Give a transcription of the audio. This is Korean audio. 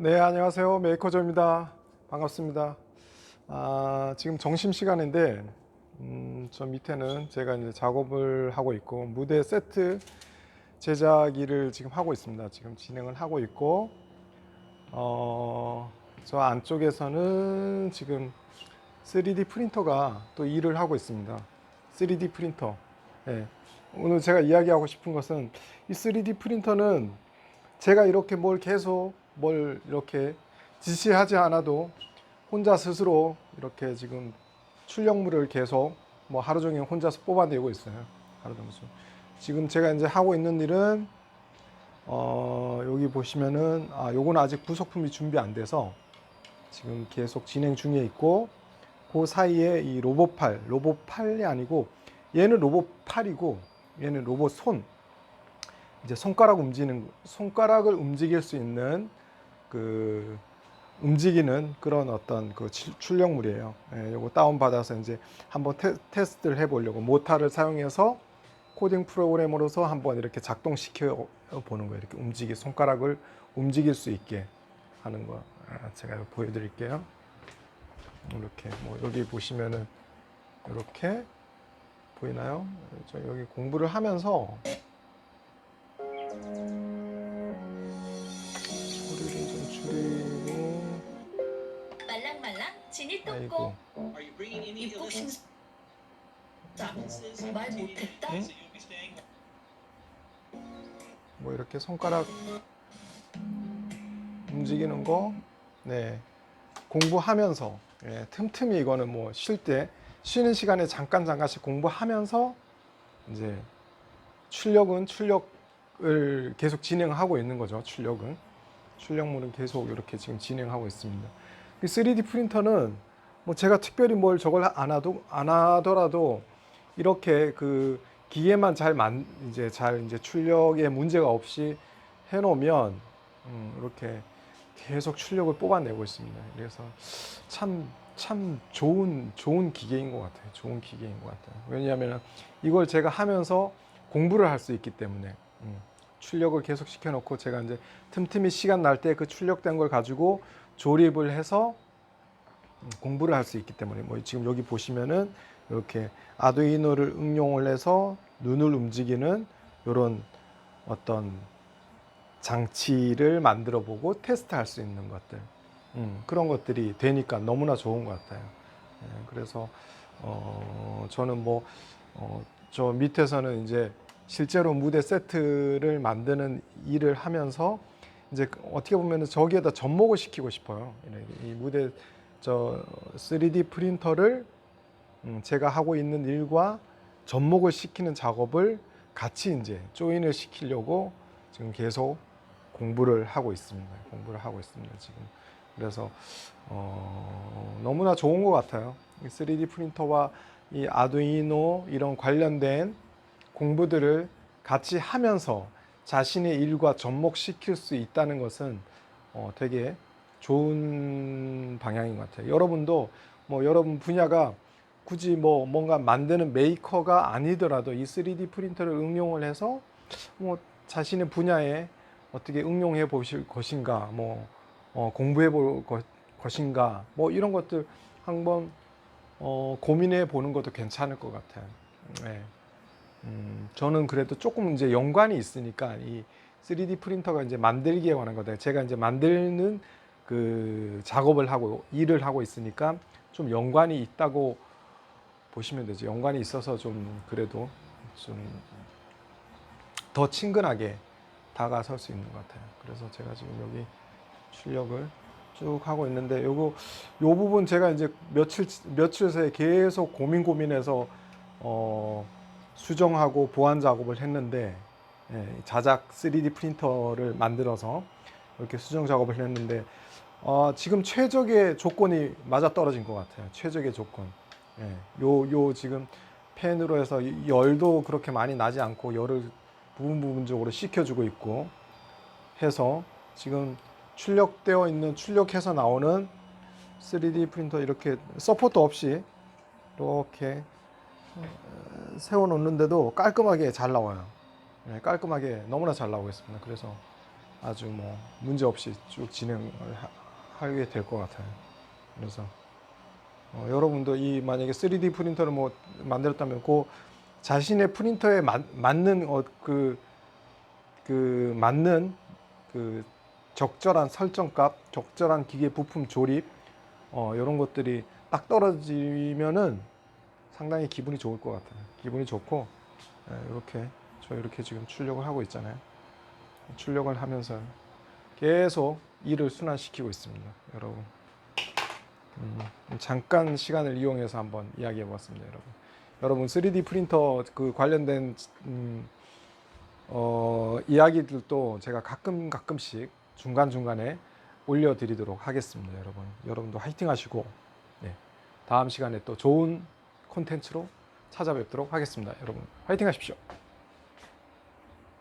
네, 안녕하세요. 메이커조입니다. 반갑습니다. 아, 지금 점심 시간인데, 음, 저 밑에는 제가 이제 작업을 하고 있고, 무대 세트 제작 일을 지금 하고 있습니다. 지금 진행을 하고 있고, 어, 저 안쪽에서는 지금 3D 프린터가 또 일을 하고 있습니다. 3D 프린터. 예. 오늘 제가 이야기하고 싶은 것은 이 3D 프린터는 제가 이렇게 뭘 계속 뭘 이렇게 지시하지 않아도 혼자 스스로 이렇게 지금 출력물을 계속 뭐 하루 종일 혼자서 뽑아내고 있어요. 하루 종일. 지금 제가 이제 하고 있는 일은 어 여기 보시면은 아 요거는 아직 부속품이 준비 안 돼서 지금 계속 진행 중에 있고 그 사이에 이 로봇 팔, 로봇 팔이 아니고 얘는 로봇 팔이고 얘는 로봇 손. 이제 손가락 움직이는 손가락을 움직일 수 있는 그 움직이는 그런 어떤 그 출- 출력물이에요. 예, 요거 다운 받아서 이제 한번 테, 테스트를 해보려고 모타를 사용해서 코딩 프로그램으로서 한번 이렇게 작동시켜 보는 거예요. 이렇게 움직이 손가락을 움직일 수 있게 하는 거 아, 제가 보여드릴게요. 이렇게 뭐 여기 보시면은 이렇게 보이나요? 저 여기 공부를 하면서 아이고. 떴고 입국 심사 말 못했다? 응? 뭐 이렇게 손가락 움직이는 거, 네. 공부하면서. 예, 틈틈이 이거는 뭐 쉴 때 쉬는 시간에 잠깐 잠깐씩 공부하면서 이제 출력은 출력을 계속 진행하고 있는 거죠. 출력은. 출력물은 계속 이렇게 지금 진행하고 있습니다. 이 3D 프린터는 뭐 제가 특별히 뭘 저걸 안 하도 안 하더라도 이렇게 그 기계만 잘 만 이제 잘 이제 출력에 문제가 없이 해놓으면 음, 이렇게 계속 출력을 뽑아내고 있습니다. 그래서 참 참 좋은 좋은 기계인 것 같아요. 좋은 기계인 것 같아요. 왜냐하면 이걸 제가 하면서 공부를 할 수 있기 때문에 음, 출력을 계속 시켜놓고 제가 이제 틈틈이 시간 날 때 그 출력된 걸 가지고 조립을 해서 음, 공부를 할 수 있기 때문에 뭐 지금 여기 보시면은 이렇게 아두이노를 응용을 해서 눈을 움직이는 이런 어떤 장치를 만들어 보고 테스트할 수 있는 것들 음, 그런 것들이 되니까 너무나 좋은 것 같아요. 예, 그래서 어, 저는 뭐 어, 저 밑에서는 이제 실제로 무대 세트를 만드는 일을 하면서 이제 어떻게 보면 저기에다 접목을 시키고 싶어요. 이 무대 저 3D 프린터를 음, 제가 하고 있는 일과 접목을 시키는 작업을 같이 이제 조인을 시키려고 지금 계속 공부를 하고 있습니다. 공부를 하고 있습니다. 지금 그래서 어, 너무나 좋은 것 같아요. 이 3D 프린터와 이 아두이노 이런 관련된 공부들을 같이 하면서 자신의 일과 접목시킬 수 있다는 것은 어, 되게 좋은 방향인 것 같아요. 여러분도 뭐 여러분 분야가 굳이 뭐 뭔가 만드는 메이커가 아니더라도 이 3D 프린터를 응용을 해서 뭐 자신의 분야에 어떻게 응용해 보실 것인가, 뭐 어, 공부해 볼 것, 것인가, 뭐 이런 것들 한번 어, 고민해 보는 것도 괜찮을 것 같아요. 네. 음, 저는 그래도 조금 이제 연관이 있으니까 이 3D 프린터가 이제 만들기에 관한 거다. 제가 이제 만드는 그 작업을 하고 일을 하고 있으니까 좀 연관이 있다고 보시면 되죠. 연관이 있어서 좀 그래도 좀 더 친근하게 다가설 수 있는 것 같아요. 그래서 제가 지금 여기 출력을 쭉 하고 있는데 요거 요 부분 제가 이제 며칠 며칠 새에 계속 고민 고민해서 어 수정하고 보완 작업을 했는데 예, 자작 3D 프린터를 만들어서 이렇게 수정 작업을 했는데 어, 지금 최적의 조건이 맞아 떨어진 것 같아요. 최적의 조건. 예, 요, 요 지금 펜으로 해서 이 열도 그렇게 많이 나지 않고 열을 부분 부분적으로 식혀주고 있고 해서 지금 출력되어 있는 출력해서 나오는 3D 프린터 이렇게 서포트 없이 이렇게 어, 세워 놓는데도 깔끔하게 잘 나와요. 네, 깔끔하게 너무나 잘 나오고 있습니다. 그래서 아주 뭐 문제 없이 쭉 진행을 하, 하게 될 것 같아요. 그래서 어, 여러분도 이 만약에 3D 프린터를 뭐 만들었다면 그 자신의 프린터에 맞, 맞는 어, 그, 그 맞는 그 적절한 설정값, 적절한 기계 부품 조립 어, 이런 것들이 딱 떨어지면은 상당히 기분이 좋을 것 같아요. 기분이 좋고 예, 이렇게 저 이렇게 지금 출력을 하고 있잖아요. 출력을 하면서 계속 일을 순환시키고 있습니다, 여러분. 음, 잠깐 시간을 이용해서 한번 이야기해 보았습니다, 여러분. 여러분 3D 프린터 그 관련된 음, 어, 이야기들도 제가 가끔 가끔씩 중간 중간에 올려드리도록 하겠습니다, 여러분. 여러분도 화이팅 하시고 네, 다음 시간에 또 좋은 콘텐츠로 찾아뵙도록 하겠습니다, 여러분. 화이팅 하십시오.